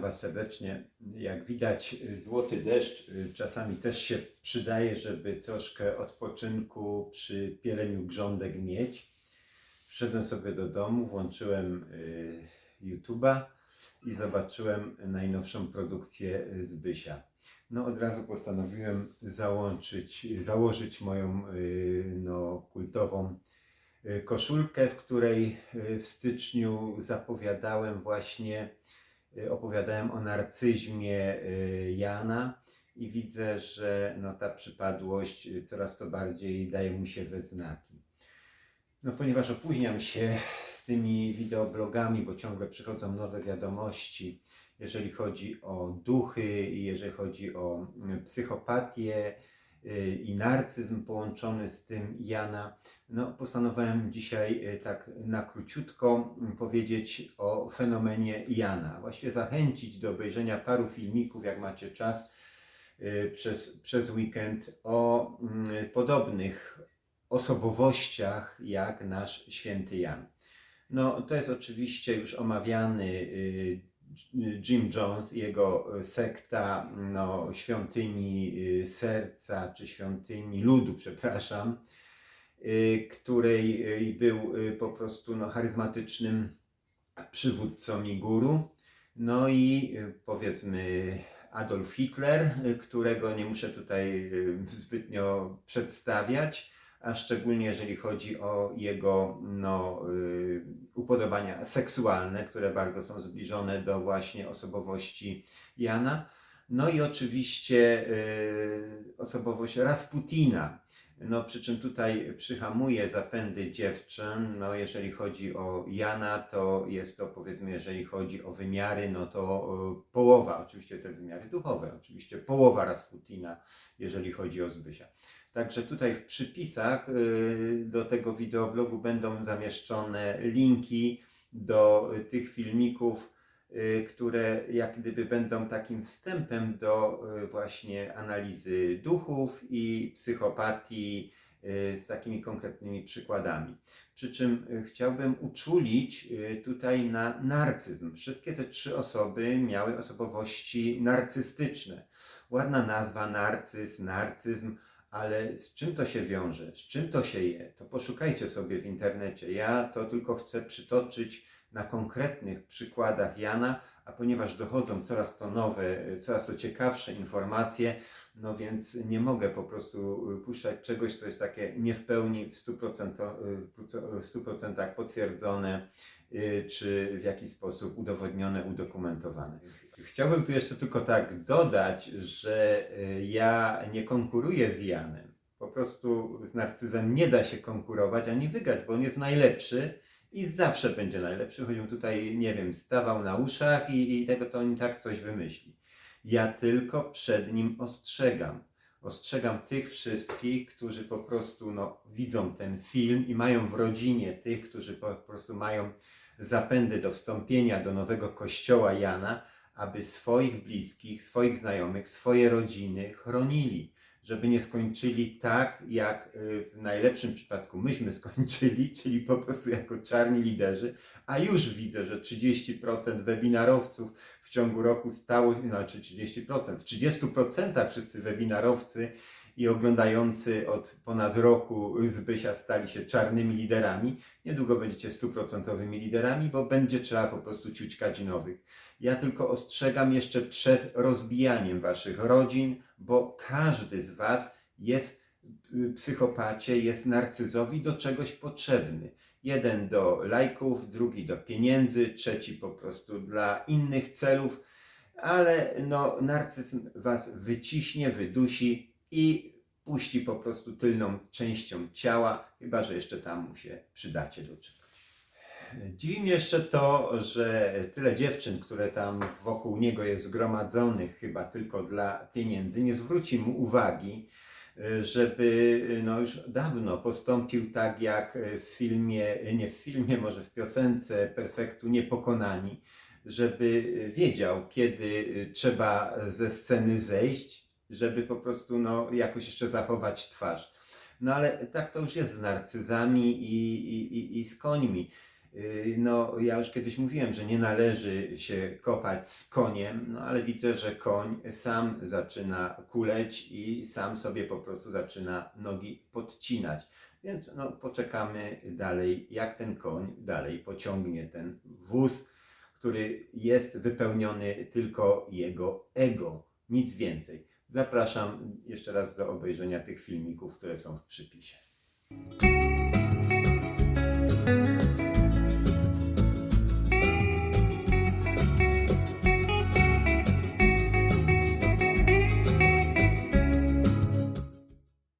Was serdecznie. Jak widać, złoty deszcz y, czasami też się przydaje, żeby troszkę odpoczynku przy pieleniu grządek mieć. Wszedłem sobie do domu, włączyłem y, YouTube'a i zobaczyłem najnowszą produkcję Zbysia. No od razu postanowiłem załączyć, założyć moją y, no, kultową koszulkę, w której w styczniu zapowiadałem właśnie, opowiadałem o narcyzmie y, Jana i widzę, że no, ta przypadłość y, coraz to bardziej daje mu się we znaki. No ponieważ opóźniam się z tymi wideoblogami, bo ciągle przychodzą nowe wiadomości, jeżeli chodzi o duchy i jeżeli chodzi o mm, psychopatię y, i narcyzm połączony z tym Jana, no postanowiłem dzisiaj y, tak na króciutko mm, powiedzieć o fenomenie Jana. Właściwie zachęcić do obejrzenia paru filmików, jak macie czas, y, przez, przez weekend o mm, podobnych osobowościach jak nasz święty Jan. No, to jest oczywiście już omawiany y, Jim Jones i jego sekta no, świątyni y, serca, czy świątyni ludu, przepraszam, y, której y, był y, po prostu no, charyzmatycznym przywódcą i guru. No i y, powiedzmy Adolf Hitler, y, którego nie muszę tutaj y, zbytnio przedstawiać, a szczególnie jeżeli chodzi o jego no, y, upodobania seksualne, które bardzo są zbliżone do właśnie osobowości Jana. No i oczywiście y, osobowość Rasputina. No, przy czym tutaj przyhamuje zapędy dziewczyn. No, jeżeli chodzi o Jana, to jest to powiedzmy, jeżeli chodzi o wymiary, no to y, połowa, oczywiście te wymiary duchowe, oczywiście połowa Rasputina, jeżeli chodzi o Zbysia. Także tutaj w przypisach y, do tego wideoblogu będą zamieszczone linki do y, tych filmików, które jak gdyby będą takim wstępem do y, właśnie analizy duchów i psychopatii y, z takimi konkretnymi przykładami. Przy czym y, chciałbym uczulić y, tutaj na narcyzm. Wszystkie te trzy osoby miały osobowości narcystyczne. Ładna nazwa narcyz, narcyzm, ale z czym to się wiąże? Z czym to się je? To poszukajcie sobie w internecie. Ja to tylko chcę przytoczyć na konkretnych przykładach Jana, a ponieważ dochodzą coraz to nowe, coraz to ciekawsze informacje, no więc nie mogę po prostu y, puszczać czegoś, co jest takie nie w pełni w 100%, y, w 100% potwierdzone, y, czy w jakiś sposób udowodnione, udokumentowane. Chciałbym tu jeszcze tylko tak dodać, że ja nie konkuruję z Janem. Po prostu z narcyzem nie da się konkurować ani wygrać, bo on jest najlepszy i zawsze będzie najlepszy. Choćbym tutaj, nie wiem, stawał na uszach i, i tego to on tak coś wymyśli. Ja tylko przed nim ostrzegam. Ostrzegam tych wszystkich, którzy po prostu no, widzą ten film i mają w rodzinie tych, którzy po prostu mają zapędy do wstąpienia do nowego kościoła Jana, aby swoich bliskich, swoich znajomych, swoje rodziny chronili, żeby nie skończyli tak, jak y, w najlepszym przypadku myśmy skończyli, czyli po prostu jako czarni liderzy, a już widzę, że 30% webinarowców w ciągu roku stało, znaczy 30%, w 30% wszyscy webinarowcy i oglądający od ponad roku Zbysia stali się czarnymi liderami. Niedługo będziecie stuprocentowymi liderami, bo będzie trzeba po prostu ciućkać nowych. Ja tylko ostrzegam jeszcze przed rozbijaniem waszych rodzin, bo każdy z was jest y, psychopacie, jest narcyzowi do czegoś potrzebny. Jeden do lajków, drugi do pieniędzy, trzeci po prostu dla innych celów, ale no, narcyzm was wyciśnie, wydusi i puści po prostu tylną częścią ciała, chyba że jeszcze tam mu się przydacie do czegoś. Dziwi mnie jeszcze to, że tyle dziewczyn, które tam wokół niego jest zgromadzonych chyba tylko dla pieniędzy, nie zwróci mu uwagi, żeby no już dawno postąpił tak jak w filmie, nie w filmie, może w piosence Perfektu Niepokonani, żeby wiedział, kiedy trzeba ze sceny zejść, żeby po prostu no, jakoś jeszcze zachować twarz. No ale tak to już jest z narcyzami i, i, i, i z końmi. Yy, No, ja już kiedyś mówiłem, że nie należy się kopać z koniem, no ale widzę, że koń sam zaczyna kuleć i sam sobie po prostu zaczyna nogi podcinać. Więc no, poczekamy dalej, jak ten koń dalej pociągnie ten wóz, który jest wypełniony tylko jego ego, nic więcej. Zapraszam jeszcze raz do obejrzenia tych filmików, które są w przypisie.